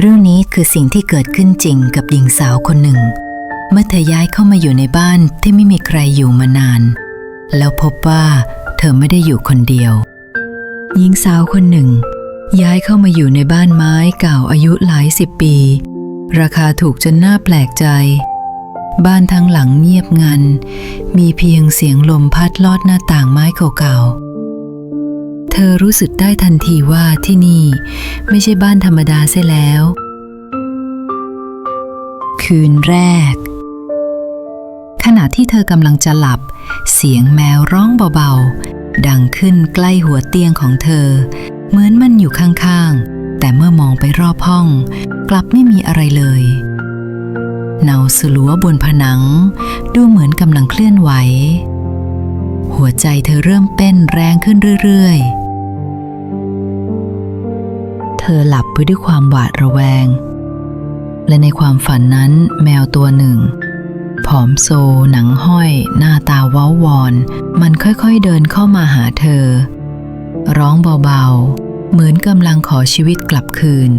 เรื่องนี้คือสิ่งที่เกิดขึ้นจริงกับหญิงสาวคนหนึ่ง เมื่อเธอย้ายเข้ามาอยู่ในบ้านที่ไม่มีใครอยู่มานาน แล้วพบว่าเธอไม่ได้อยู่คนเดียว หญิงสาวคนหนึ่ง ย้ายเข้ามาอยู่ในบ้านไม้เก่าอายุหลายสิบปี ราคาถูกจนน่าแปลกใจ บ้านทั้งหลังเงียบงัน มีเพียงเสียงลมพัดลอดหน้าต่างไม้เก่าๆ เธอรู้สึกได้ทันทีว่าที่นี่ไม่ใช่บ้านธรรมดาเสียแล้ว คืนแรก ขณะที่เธอกำลังจะหลับ เสียงแมวร้องเบาๆ ดังขึ้นใกล้หัวเตียงของเธอ เหมือนมันอยู่ข้างๆ แต่เมื่อมองไปรอบห้อง กลับไม่มีอะไรเลยเนาสลัวบนผนัง ดูเหมือนกำลังเคลื่อนไหว หัวใจเธอเริ่มเต้นแรงขึ้นเรื่อยๆ อหลับไปด้วยความหวาดระแวง และในความฝันนั้นแมวตัวหนึ่ง ผอมโซ หนังห้อย หน้าตาว้าวอน มันค่อยๆเดินเข้ามาหาเธอ ร้องเบาๆ เหมือนกำลังขอชีวิตกลับคืน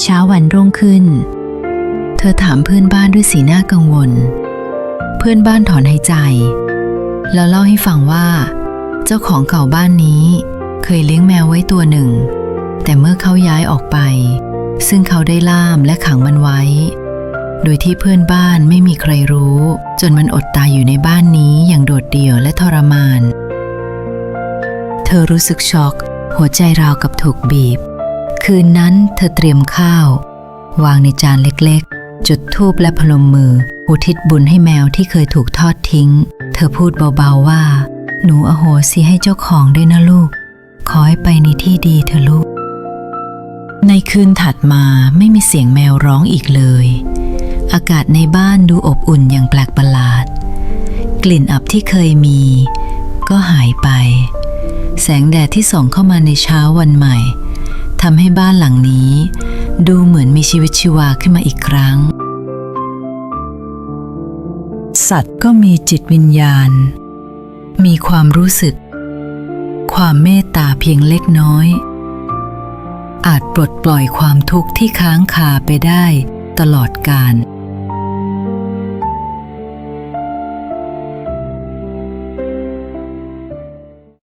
เช้าวันรุ่งขึ้น เธอถามเพื่อนบ้านด้วยสีหน้ากังวล เพื่อนบ้านถอนหายใจ แล้วเล่าให้ฟังว่า เจ้าของเก่าบ้านนี้ เคยเลี้ยงแมวไว้ตัวหนึ่ง แต่เมื่อเขาย้ายออกไป ซึ่งเขาได้ล่ามและขังมันไว้ โดยที่เพื่อนบ้านไม่มีใครรู้ จนมันอดตายอยู่ในบ้านนี้อย่างโดดเดี่ยวและทรมาน เธอรู้สึกช็อก หัวใจราวกับถูกบีบ คืนนั้นเธอเตรียมข้าว วางในจานเล็กๆ จุดธูปและพนมมือ อุทิศบุญให้แมวที่เคยถูกทอดทิ้ง เธอพูดเบาๆว่าหนูอโหสิให้เจ้าของด้วยนะลูก อให้ไปในที่ดีเถอะลูก ในคืนถัดมาไม่มีเสียงแมวร้องอีกเลย อากาศในบ้านดูอบอุ่นอย่างแปลกประหลาด กลิ่นอับที่เคยมี ก็หายไป แสงแดดที่ส่องเข้ามาในเช้าวันใหม่ทำให้บ้านหลังนี้ ดูเหมือนมีชีวิตชีวาขึ้นมาอีกครั้ง สัตว์ก็มีจิตวิญญาณ มีความรู้สึก ความเมตตาเพียงเล็กน้อย อาจปลดปล่อยความทุกข์ที่ค้างคาไปได้ตลอดกาล